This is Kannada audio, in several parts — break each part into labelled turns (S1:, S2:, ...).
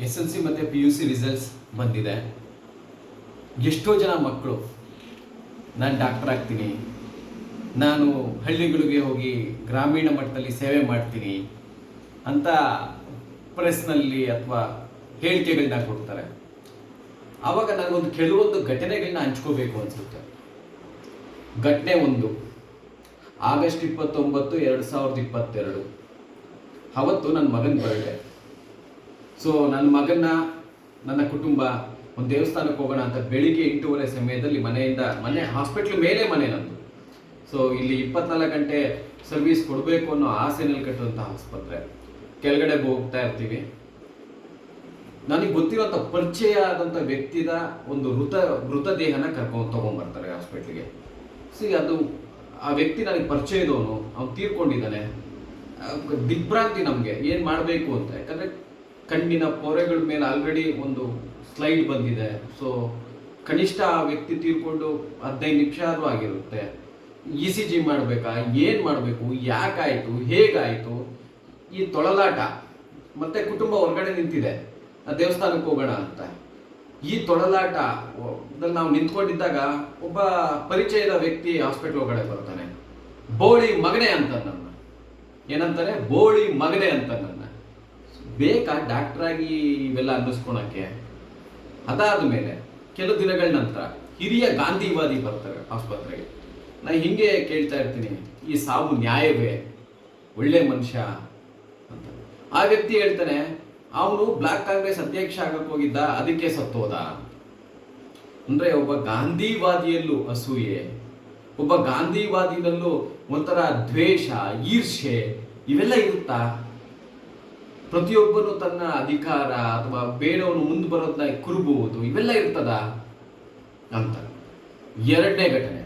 S1: ಎಸ್ ಎಲ್ ಸಿ ಮತ್ತು ಪಿ ಯು ಸಿ ರಿಸಲ್ಟ್ಸ್ ಬಂದಿದೆ. ಎಷ್ಟೋ ಜನ ಮಕ್ಕಳು, ನಾನು ಡಾಕ್ಟರ್ ಆಗ್ತೀನಿ, ನಾನು ಹಳ್ಳಿಗಳಿಗೆ ಹೋಗಿ ಗ್ರಾಮೀಣ ಮಟ್ಟದಲ್ಲಿ ಸೇವೆ ಮಾಡ್ತೀನಿ ಅಂತ ಪ್ರೆಸ್ನಲ್ಲಿ ಅಥವಾ ಹೇಳಿಕೆಗಳನ್ನ ಕೊಡ್ತಾರೆ. ಆವಾಗ ನನಗೊಂದು ಕೆಲವೊಂದು ಘಟನೆಗಳನ್ನ ಹಂಚ್ಕೋಬೇಕು ಅನಿಸುತ್ತೆ. ಘಟನೆ ಒಂದು, ಆಗಸ್ಟ್ ಇಪ್ಪತ್ತೊಂಬತ್ತು, ಎರಡು ಸಾವಿರದ ಇಪ್ಪತ್ತೆರಡು. ಅವತ್ತು ನನ್ನ ಮಗನ ಬರ್ಡೇ ಸೊ ನನ್ನ ಮಗನ್ನ, ನನ್ನ ಕುಟುಂಬ, ಒಂದು ದೇವಸ್ಥಾನಕ್ಕೆ ಹೋಗೋಣ ಅಂತ ಬೆಳಿಗ್ಗೆ ಎಂಟೂವರೆ ಸಮಯದಲ್ಲಿ ಮನೆಯಿಂದ, ಮನೆ ಹಾಸ್ಪಿಟ್ಲ್ ಮೇಲೆ ಮನೆ ನಂದು. ಸೊ ಇಲ್ಲಿ ಇಪ್ಪತ್ನಾಲ್ಕು ಗಂಟೆ ಸರ್ವಿಸ್ ಕೊಡಬೇಕು ಅನ್ನೋ ಆಸೆನಲ್ಲಿ ಕಟ್ಟುವಂಥ ಆಸ್ಪತ್ರೆ. ಕೆಳಗಡೆ ಹೋಗ್ತಾ ಇರ್ತೀವಿ. ನನಗೆ ಗೊತ್ತಿರೋಂಥ ಪರಿಚಯ ಆದಂಥ ವ್ಯಕ್ತಿದ ಒಂದು ಮೃತ ಮೃತದೇಹನ ಕರ್ಕೊಂಡು ತೊಗೊಂಬರ್ತಾರೆ ಹಾಸ್ಪಿಟ್ಲಿಗೆ ಸಿ ಅದು, ಆ ವ್ಯಕ್ತಿ ನನಗೆ ಪರಿಚಯದವನು ಅವ್ನು ತೀರ್ಕೊಂಡಿದ್ದಾನೆ. ದಿಗ್ಭ್ರಾಂತಿ ನಮಗೆ, ಏನು ಮಾಡಬೇಕು ಅಂತ. ಯಾಕಂದರೆ ಕಣ್ಣಿನ ಪೊರೆಗಳ ಮೇಲೆ ಆಲ್ರೆಡಿ ಒಂದು ಸ್ಲೈಡ್ ಬಂದಿದೆ. ಸೊ ಕನಿಷ್ಠ ಆ ವ್ಯಕ್ತಿ ತೀರ್ಕೊಂಡು ಹದಿನೈದು ನಿಮಿಷ ಆದರೂ ಆಗಿರುತ್ತೆ. ಇ ಸಿ ಜಿ ಮಾಡಬೇಕಾ? ಏನು ಮಾಡಬೇಕು? ಯಾಕಾಯಿತು? ಹೇಗಾಯಿತು? ಈ ತೊಳಲಾಟ. ಮತ್ತೆ ಕುಟುಂಬ ಹೊರಗಡೆ ನಿಂತಿದೆ. ದೇವಸ್ಥಾನಕ್ಕೆ ಹೋಗೋಣ ಅಂತ. ಈ ತೊಳಲಾಟ ನಾವು ನಿಂತ್ಕೊಂಡಿದ್ದಾಗ ಒಬ್ಬ ಪರಿಚಯದ ವ್ಯಕ್ತಿ ಹಾಸ್ಪಿಟ್ಲ್ ಒಳಗಡೆ ಬರ್ತಾನೆ. ಬೋಳಿ ಮಗನೇ ಅಂತ ನನ್ನ ಏನಂತಾರೆ? ಬೋಳಿ ಮಗನೇ ಅಂತ ನನ್ನ ಬೇಕಾ ಡಾಕ್ಟರ್ ಆಗಿ ಇವೆಲ್ಲ ಅನ್ನಿಸ್ಕೊಳಕ್ಕೆ? ಅದಾದ ಮೇಲೆ ಕೆಲವು ದಿನಗಳ ನಂತರ ಹಿರಿಯ ಗಾಂಧಿವಾದಿ ಬರ್ತಾರೆ ಆಸ್ಪತ್ರೆಗೆ. ನಾ ಹಿಂಗೆ ಕೇಳ್ತಾ ಇರ್ತೀನಿ, ಈ ಸಾವು ನ್ಯಾಯವೇ? ಒಳ್ಳೆ ಮನುಷ್ಯ ಅಂತ. ಆ ವ್ಯಕ್ತಿ ಹೇಳ್ತಾನೆ, ಅವನು ಬ್ಲಾಕ್ ಕಾಂಗ್ರೆಸ್ ಅಧ್ಯಕ್ಷ ಆಗಕ್ಕೆ ಹೋಗಿದ್ದ, ಅದಕ್ಕೆ ಸತ್ತೋದ. ಅಂದ್ರೆ ಒಬ್ಬ ಗಾಂಧಿವಾದಿಯಲ್ಲೂ ಅಸೂಯೆ, ಒಬ್ಬ ಗಾಂಧಿವಾದಿನಲ್ಲೂ ಒಂಥರ ದ್ವೇಷ ಈರ್ಷೆ ಇವೆಲ್ಲ ಇರುತ್ತಾ? ಪ್ರತಿಯೊಬ್ಬನು ತನ್ನ ಅಧಿಕಾರ ಅಥವಾ ಬೇಡವನ್ನು ಮುಂದೆ ಬರೋದನ್ನ ಕುರುಬುವುದು, ಇವೆಲ್ಲ ಇರ್ತದ? ಅಂತ. ಎರಡನೇ ಘಟನೆ.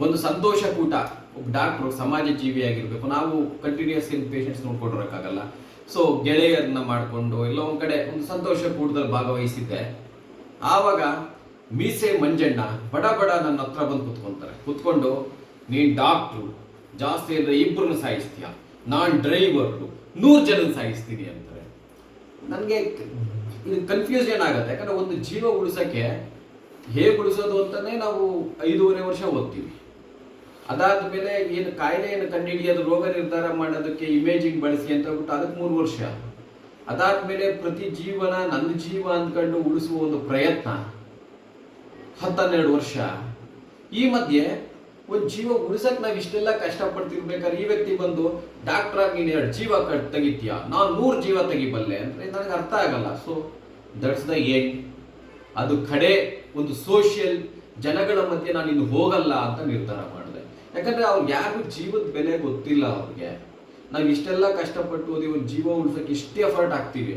S1: ಒಂದು ಸಂತೋಷ ಕೂಟ. ಒಬ್ಬ ಡಾಕ್ಟ್ರು ಸಮಾಜ ಜೀವಿಯಾಗಿರ್ಬೇಕು ನಾವು ಕಂಟಿನ್ಯೂಸ್ ಇನ್ ಪೇಷಂಟ್ಸ್ ನೋಡ್ಕೊಂಡಿರೋಕ್ಕಾಗಲ್ಲ. ಸೊ ಗೆಳೆಯರನ್ನ ಮಾಡಿಕೊಂಡು ಎಲ್ಲ ಒಂದು ಕಡೆ ಒಂದು ಸಂತೋಷ ಕೂಟದಲ್ಲಿ ಭಾಗವಹಿಸಿದ್ದೆ. ಆವಾಗ ಮೀಸೆ ಮಂಜಣ್ಣ ಬಡ ಬಡ ನನ್ನ ಹತ್ರ ಬಂದು ಕುತ್ಕೊಂತಾರೆ. ಕುತ್ಕೊಂಡು, ನೀನ್ ಡಾಕ್ಟ್ರು ಜಾಸ್ತಿ ಅಂದ್ರೆ ಇಬ್ಬರನ್ನ ಸಾಯಿಸ್ತೀಯ? ನಾನ್ ಡ್ರೈವರ್ ನೂರು ಜನ ಸಾಯಿಸ್ತೀನಿ ಅಂತಾರೆ. ನನಗೆ ಇದು ಕನ್ಫ್ಯೂಷನ್ ಆಗುತ್ತೆ ಯಾಕಂದ್ರೆ ಒಂದು ಜೀವ ಉಳಿಸಕ್ಕೆ ಹೇಗೆ ಉಳಿಸೋದು ಅಂತಾನೆ ನಾವು ಐದೂವರೆ ವರ್ಷ ಓದ್ತೀವಿ. ಅದಾದ ಮೇಲೆ ಏನು ಕಾಯಿಲೆಯನ್ನು ಕಂಡುಹಿಡಿಯೋದು ರೋಗ ನಿರ್ಧಾರ ಮಾಡೋದಕ್ಕೆ ಇಮೇಜಿಂಗ್ ಬಳಸಿ ಅಂತ ಹೇಳ್ಬಿಟ್ಟು ಅದಕ್ಕೆ ಮೂರು ವರ್ಷ. ಅದಾದ ಮೇಲೆ ಪ್ರತಿ ಜೀವನ ನನ್ನ ಜೀವ ಅಂದ್ಕೊಂಡು ಉಳಿಸುವ ಒಂದು ಪ್ರಯತ್ನ. ಹತ್ತನ್ನೆರಡು ವರ್ಷ. ಈ ಮಧ್ಯೆ ಒಂದು ಜೀವ ಉಳಿಸಕ್ ನಾವು ಇಷ್ಟೆಲ್ಲ ಕಷ್ಟಪಡ್ತಿರ್ಬೇಕಾದ್ರೆ ಈ ವ್ಯಕ್ತಿ ಬಂದು ಡಾಕ್ಟರ್ ಆಗಿ ನೀನು ಎರಡು ಜೀವ ಕಟ್ ತೆಗಿತೀಯ? ನಾನು ನೂರು ಜೀವ ತೆಗಿಬಲ್ಲೆ ಅಂದ್ರೆ ನನಗೆ ಅರ್ಥ ಆಗಲ್ಲ. ಸೊ ದಟ್ಸ್ ದ ಏನ್ ಅದು ಕಡೆ ಒಂದು ಸೋಷಿಯಲ್ ಜನಗಳ ಮಧ್ಯೆ ನಾನು ಇನ್ನು ಹೋಗಲ್ಲ ಅಂತ ನಿರ್ಧಾರ ಮಾಡಿದೆ. ಯಾಕಂದ್ರೆ ಅವ್ರಿಗೆ ಯಾರು ಜೀವದ ಬೆಲೆ ಗೊತ್ತಿಲ್ಲ ಅವ್ರಿಗೆ. ನಾವು ಇಷ್ಟೆಲ್ಲ ಕಷ್ಟಪಟ್ಟು ಓದಿ ಒಂದು ಜೀವ ಉಳಿಸೋಕೆ ಇಷ್ಟೇ ಎಫರ್ಟ್ ಹಾಕ್ತೀವಿ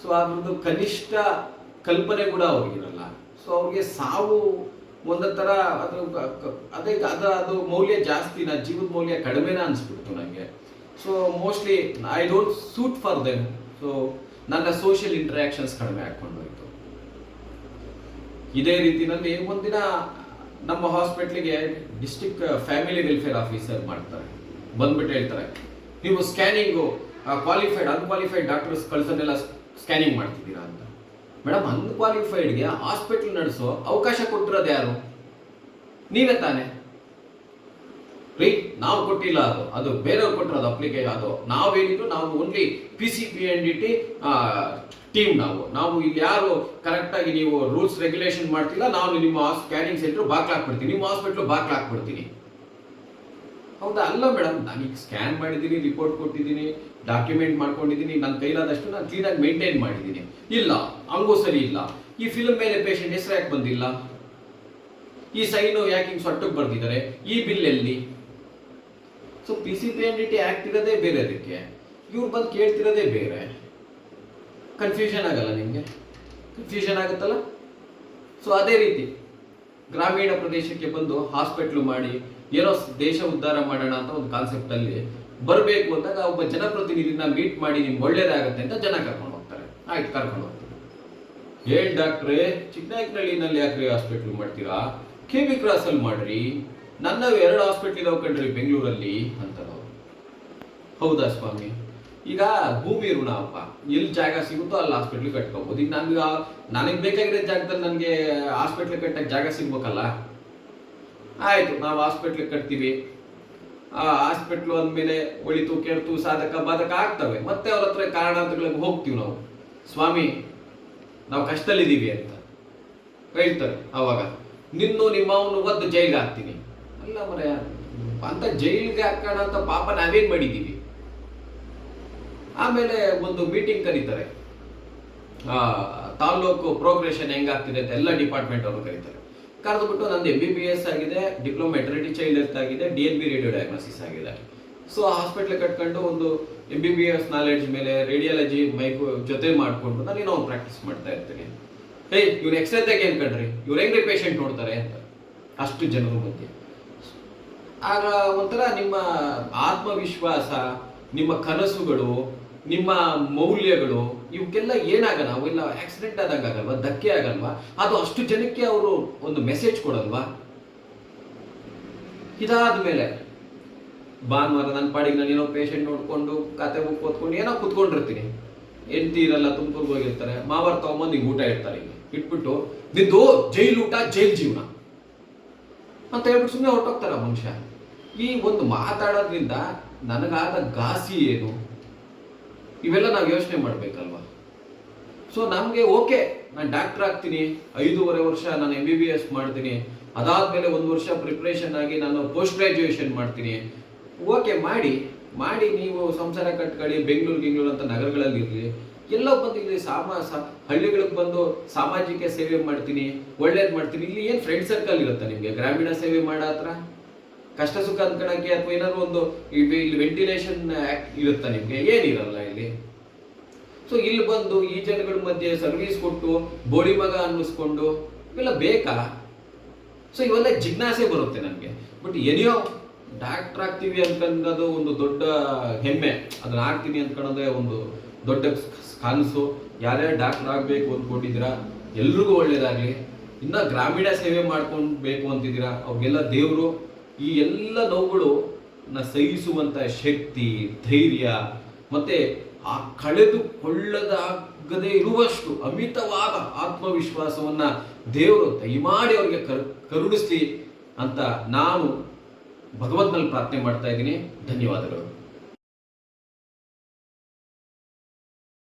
S1: ಸೊ ಅದ್ರದ್ದು ಕನಿಷ್ಠ ಕಲ್ಪನೆ ಕೂಡ ಅವ್ರಿಗಿರಲ್ಲ. ಸೊ ಅವ್ರಿಗೆ ಸಾವು ಒಂದೊಂಥರ ಅದು ಕ- ಕ- ಅದೇ, ಅದ ಅದು ಮೌಲ್ಯ ಜಾಸ್ತಿ ನಾ ಜೀವದ ಮೌಲ್ಯ ಕಡಿಮೆನ ಅನ್ಸ್ಬಿಡ್ತು ನನಗೆ so mostly I don't suit for them so ನನ್ನ ಸೋಷಿಯಲ್ ಇಂಟ್ರಾಕ್ಷನ್ಸ್ ಕಡಿಮೆ ಹಾಕೊಂಡೋಯ್ತು ಇದೇ ರೀತಿನಲ್ಲಿ ಒಂದಿನ ನಮ್ಮ ಹಾಸ್ಪಿಟ್ಲಿಗೆ ಡಿಸ್ಟಿಕ್ ಫ್ಯಾಮಿಲಿ ವೆಲ್ಫೇರ್ ಆಫೀಸರ್ ಮಾಡ್ತಾರೆ. ಬಂದ್ಬಿಟ್ಟು ಹೇಳ್ತಾರೆ, ನೀವು ಸ್ಕ್ಯಾನಿಂಗು ಕ್ವಾಲಿಫೈಡ್ ಅನ್ಕ್ವಾಲಿಫೈಡ್ ಡಾಕ್ಟರ್ಸ್ ಕಳ್ಸೋದೆಲ್ಲ ಸ್ಕ್ಯಾನಿಂಗ್ ಮಾಡ್ತಿದ್ದೀರಾ ಅಂತ. ಮೇಡಮ್ ಅನ್ಕ್ವಾಲಿಫೈಡ್ಗೆ ಹಾಸ್ಪಿಟ್ಲ್ ನಡೆಸೋ ಅವಕಾಶ ಕೊಟ್ಟಿರೋದು ಯಾರು? ನೀವೇ ತಾನೆ. ರೀ, ನಾವು ಕೊಟ್ಟಿಲ್ಲ ಅದು. ಅದು ಬೇರೆಯವ್ರು ಕೊಟ್ಟಿರೋದು ಅಪ್ಲಿಕೇಶನ್ ಅದು. ನಾವು ಹೇಳಿದ್ದು ನಾವು only P C P N D T team ನಾವು. ನಾವು ಇಲ್ಲಿ ಯಾರು ಕರೆಕ್ಟಾಗಿ ನೀವು ರೂಲ್ಸ್ ರೆಗ್ಯುಲೇಷನ್ ಮಾಡ್ತಿಲ್ಲ ನಾವು ನಿಮ್ಮ ಸ್ಕ್ಯಾನಿಂಗ್ ಸೆಂಟ್ರ್ ಬಾಕ್ಲಾಕ್ಬಿಡ್ತೀನಿ ನಿಮ್ಮ ಹಾಸ್ಪಿಟ್ಲು ಬಾಕ್ಲಾಕ್ಬಿಡ್ತೀನಿ ಹೌದಾ? ಅಲ್ಲ ಮೇಡಮ್ ನಾನೀಗ ಸ್ಕ್ಯಾನ್ ಮಾಡಿದ್ದೀನಿ ರಿಪೋರ್ಟ್ ಕೊಟ್ಟಿದ್ದೀನಿ. ಡಾಕ್ಯುಮೆಂಟ್ ಮಾಡ್ಕೊಂಡಿದ್ದೀನಿ, ನನ್ನ ಕೈಲಾದಷ್ಟು ನಾನು ಕ್ಲೀನಾಗಿ ಮೇಂಟೈನ್ ಮಾಡಿದ್ದೀನಿ. ಇಲ್ಲ ಹಂಗೂ ಸರಿ ಇಲ್ಲ. ಈ ಫಿಲ್ಮ್ ಮೇಲೆ ಪೇಷಂಟ್ ಹೆಸರು ಯಾಕೆ ಬಂದಿಲ್ಲ? ಈ ಸೈನು ಯಾಕೆ ಹಿಂಗೆ ಸೊಟ್ಟಕ್ಕೆ ಬರ್ದಿದ್ದಾರೆ? ಈ ಬಿಲ್ ಎಲ್ಲಿ? So P C P N D T act ಇರೋದೇ ಬೇರೆ ಅದಕ್ಕೆ. ಇವ್ರು ಬಂದು ಕೇಳ್ತಿರೋದೇ ಬೇರೆ. ಕನ್ಫ್ಯೂಷನ್ ಆಗಲ್ಲ ನಿಮಗೆ? ಕನ್ಫ್ಯೂಷನ್ ಆಗುತ್ತಲ್ಲ? ಸೊ ಅದೇ ರೀತಿ, ಗ್ರಾಮೀಣ ಪ್ರದೇಶಕ್ಕೆ ಬಂದು ಹಾಸ್ಪಿಟ್ಲು ಮಾಡಿ, ಏನೋ ದೇಶ ಉದ್ಧಾರ ಮಾಡೋಣ ಅಂತ ಒಂದು ಕಾನ್ಸೆಪ್ಟಲ್ಲಿ ಬರಬೇಕು ಅಂದಾಗ ಒಬ್ಬ ಜನಪ್ರತಿನಿಧಿನ ಮೀಟ್ ಮಾಡಿ ನಿಮ್ಗೆ ಒಳ್ಳೇದಾಗತ್ತೆ ಅಂತ ಜನ ಕರ್ಕೊಂಡು ಹೋಗ್ತಾರೆ. ಆಯ್ತು, ಕರ್ಕೊಂಡು ಹೋಗ್ತಾರೆ ಹೇಳಿ ಡಾಕ್ಟ್ರೇ ಚಿಕ್ಕನಾಯಕನಹಳ್ಳಿನಲ್ಲಿ ಯಾಕ್ರಿ ಹಾಸ್ಪಿಟ್ಲ್ ಮಾಡ್ತೀರಾ? ಕೆ ಬಿ ಕ್ರಾಸಲ್ಲಿ ಮಾಡ್ರಿ. ನನ್ನ ಎರಡು ಹಾಸ್ಪಿಟ್ಲ್ ಇದಾವೆ ಕಣ್ರಿ ಬೆಂಗಳೂರಲ್ಲಿ ಅಂತಾರೆ ಹೌದಾ ಸ್ವಾಮಿ? ಈಗ ಭೂಮಿ ಋಣ ಅಪ್ಪ. ಎಲ್ಲಿ ಜಾಗ ಸಿಗುತ್ತೋ ಅಲ್ಲಿ ಹಾಸ್ಪಿಟ್ಲ್ ಕಟ್ಕೋಬಹುದು ಈಗ ನನ್ಗೆ ನನಗೆ ಬೇಕಾಗಿರೋ ಜಾಗದಲ್ಲಿ ನನಗೆ ಹಾಸ್ಪಿಟ್ಲ್ ಕಟ್ಟಕ್ಕೆ ಜಾಗ ಸಿಗ್ಬೇಕಲ್ಲ? ಆಯಿತು, ನಾವು ಹಾಸ್ಪಿಟ್ಲ್ ಕಟ್ತೀವಿ. ಹಾಸ್ಪಿಟ್ಲು ಅಂದಮೇಲೆ ಒಳಿತು ಕೆಡ್ತು ಸಾಧಕ ಬಾಧಕ ಆಗ್ತವೆ. ಮತ್ತೆ ಅವ್ರ ಹತ್ರ ಕಾರಣಾಂತರಗಳಿಗೆ ಹೋಗ್ತೀವಿ ನಾವು. ಸ್ವಾಮಿ ನಾವು ಕಷ್ಟದಲ್ಲಿದ್ದೀವಿ ಅಂತ ಹೇಳ್ತಾರೆ ಅವಾಗ. ನಿನ್ನು ನಿಮ್ಮವನು ಒದ್ದು ಜೈಲಿಗೆ ಹಾಕ್ತೀನಿ. ಅಲ್ಲ ಮರ ಅಂತ ಜೈಲಿಗೆ ಹಾಕೋಣ ಅಂತ ಪಾಪ ನಾವೇನ್ ಮಾಡಿದ್ದೀವಿ? ಆಮೇಲೆ ಒಂದು ಮೀಟಿಂಗ್ ಕರೀತಾರೆ. ಆ, ತಾಲ್ಲೂಕು ಪ್ರೋಗ್ರೆಷನ್ ಹೆಂಗಾಗ್ತಿದೆ ಅಂತ ಎಲ್ಲ ಡಿಪಾರ್ಟ್ಮೆಂಟ್ ಅವರು ಕರೀತಾರೆ. ಕರೆದ್ಬಿಟ್ಟು ನಂದು ಎಂ ಬಿ ಬಿ ಎಸ್ ಆಗಿದೆ ಡಿಪ್ಲೊಮಾ ಮೆಟರ್ನಿಟಿ ಚೈಲ್ಡ್ ಹೆಲ್ತ್ ಆಗಿದೆ D N B radio diagnosis ಆಗಿದೆ. ಸೊ ಹಾಸ್ಪಿಟ್ಲ್ ಕಟ್ಕೊಂಡು ಒಂದು M B B S knowledge ಮೇಲೆ ರೇಡಿಯಾಲಜಿ ಮೈಕ್ ಜೊತೆ ಮಾಡಿಕೊಂಡು ನಾನು ಏನೋ ಪ್ರಾಕ್ಟೀಸ್ ಮಾಡ್ತಾ ಇರ್ತೀನಿ. ಹೇ ಇವ್ರು ಎಕ್ಸ್ರೇ ತೆಗೆ ಅನ್ಕಂಡ್ರಿ ಇವ್ರು ಹೆಂಗ್ರಿ ಪೇಷಂಟ್ ನೋಡ್ತಾರೆ ಅಂತ. ಅಷ್ಟು ಜನರ ಬಗ್ಗೆ. ಆಗ ಒಂಥರ ನಿಮ್ಮ ಆತ್ಮವಿಶ್ವಾಸ, ನಿಮ್ಮ ಕನಸುಗಳು ನಿಮ್ಮ ಮೌಲ್ಯಗಳು ಇವಕ್ಕೆಲ್ಲ ಏನಾಗಲ್ಲ ಅವೆಲ್ಲ ಆಕ್ಸಿಡೆಂಟ್ ಆದಾಗ ಆಗಲ್ವಾ, ಧಕ್ಕೆ ಆಗಲ್ವಾ? ಅದು ಅಷ್ಟು ಜನಕ್ಕೆ ಅವರು ಒಂದು ಮೆಸೇಜ್ ಕೊಡಲ್ವಾ? ಇದಾದ ಮೇಲೆ ಭಾನುವಾರ ನನ್ನ ಪಾಡಿಗೆ ನಾನು ಏನೋ ಪೇಷಂಟ್ ನೋಡ್ಕೊಂಡು ಕತೆ ಬುಕ್ ಓದ್ಕೊಂಡು ಏನೋ ಕುತ್ಕೊಂಡಿರ್ತೀನಿ. ಹೆಂಡತಿ ಇರಲ್ಲ, ತುಮಕೂರ್ಗೆ ಹೋಗಿರ್ತಾರೆ, ಮಾವರ್ ತಗೊಂಬಂದು ಈಗ ಊಟ ಇರ್ತಾರೆ ಇಟ್ಬಿಟ್ಟು ನಿಂದು ಜೈಲು ಊಟ, ಜೈಲ್ ಜೀವನ. ಅಂತ ಹೇಳ್ಬಿಟ್ಟು ಸುಮ್ಮನೆ ಹೊರಟೋಗ್ತಾರ ಮನುಷ್ಯ. ಈ ಒಂದು ಮಾತಾಡೋದ್ರಿಂದ ನನಗಾದ ಘಾಸಿ ಏನು? ಇವೆಲ್ಲ ನಾವು ಯೋಚನೆ ಮಾಡಬೇಕಲ್ವಾ? ಸೊ ನಮಗೆ ಓಕೆ ನಾನು ಡಾಕ್ಟರ್ ಆಗ್ತೀನಿ, ಐದೂವರೆ ವರ್ಷ ನಾನು ಎಂ ಬಿ ಬಿ ಎಸ್ ಮಾಡ್ತೀನಿ, ಅದಾದಮೇಲೆ ಒಂದು ವರ್ಷ ಪ್ರಿಪ್ರೇಷನ್ ಆಗಿ ನಾನು ಪೋಸ್ಟ್ ಗ್ರಾಜುಯೇಷನ್ ಮಾಡ್ತೀನಿ. ಓಕೆ ಮಾಡಿ ಮಾಡಿ ನೀವು ಸಂಸಾರ ಕಟ್ಕೊಳ್ಳಿ, ಬೆಂಗಳೂರು, ಗಿಂಗ್ಳೂರು ಅಂತ ನಗರಗಳಲ್ಲಿ ಇರಲಿ. ಎಲ್ಲೋ ಬಂದು ಇಲ್ಲಿ ಸಾಮಾ ಹಳ್ಳಿಗಳಿಗೆ ಬಂದು ಸಾಮಾಜಿಕ ಸೇವೆ ಮಾಡ್ತೀನಿ, ಒಳ್ಳೇದು ಮಾಡ್ತೀನಿ. ಇಲ್ಲಿ ಏನು ಫ್ರೆಂಡ್ ಸರ್ಕಲ್ ಇರುತ್ತೆ ನಿಮಗೆ? ಗ್ರಾಮೀಣ ಸೇವೆ ಮಾಡೋ ಹತ್ರ? ಕಷ್ಟ ಸುಖ ಅಂದ್ಕೊಳಕ್ಕೆ ಅಥವಾ ಏನಾದ್ರು ಒಂದು ಇಲ್ಲಿ ವೆಂಟಿಲೇಷನ್ ಇರುತ್ತಾ ನಿಮಗೆ? ಏನಿರಲ್ಲ ಇಲ್ಲಿ. ಸೊ ಇಲ್ಲಿ ಬಂದು ಈ ಜನಗಳ ಮಧ್ಯೆ ಸರ್ವಿಸ್ ಕೊಟ್ಟು, ಬೋಳಿ ಮಗ ಅನ್ನಿಸ್ಕೊಂಡು, ಇವೆಲ್ಲ ಬೇಕಾ? ಸೊ ಇವೆಲ್ಲ ಜಿಜ್ಞಾಸೆ ಬರುತ್ತೆ ನನಗೆ ಬಟ್ ಎನಿಯೋ ಡಾಕ್ಟರ್ ಆಗ್ತೀವಿ ಅನ್ಕೊಂಡದು ಒಂದು ದೊಡ್ಡ ಹೆಮ್ಮೆ. ಅದನ್ನ ಆಗ್ತೀನಿ ಅನ್ಕೊಳ್ಳೋದೇ ಒಂದು ದೊಡ್ಡ ಕನಸು. ಯಾರ್ಯಾರು ಡಾಕ್ಟರ್ ಆಗಬೇಕು ಅಂದ್ಕೊಂಡಿದ್ದೀರಾ ಎಲ್ರಿಗೂ ಒಳ್ಳೇದಾಗಲಿ. ಇನ್ನ ಗ್ರಾಮೀಣ ಸೇವೆ ಮಾಡ್ಕೊಳ್ಬೇಕು ಅಂತಿದ್ದೀರಾ? ಅವ್ರಿಗೆಲ್ಲ ದೇವರು ಈ ಎಲ್ಲ ನೋವುಗಳು ನ ಸಹಿಸುವಂತ ಶಕ್ತಿ, ಧೈರ್ಯ, ಮತ್ತೆ ಆ ಕಳೆದುಕೊಳ್ಳದಾಗದೇ ಇರುವಷ್ಟು ಅಮಿತವಾದ ಆತ್ಮವಿಶ್ವಾಸವನ್ನು ದೇವರು ದಯಮಾಡಿ ಅವರಿಗೆ ಕರು, ಕರುಣಿಸ್ಲಿ ಅಂತ ನಾನು ಭಗವಂತನಲ್ಲಿ ಪ್ರಾರ್ಥನೆ ಮಾಡ್ತಾ ಇದ್ದೀನಿ. ಧನ್ಯವಾದಗಳು.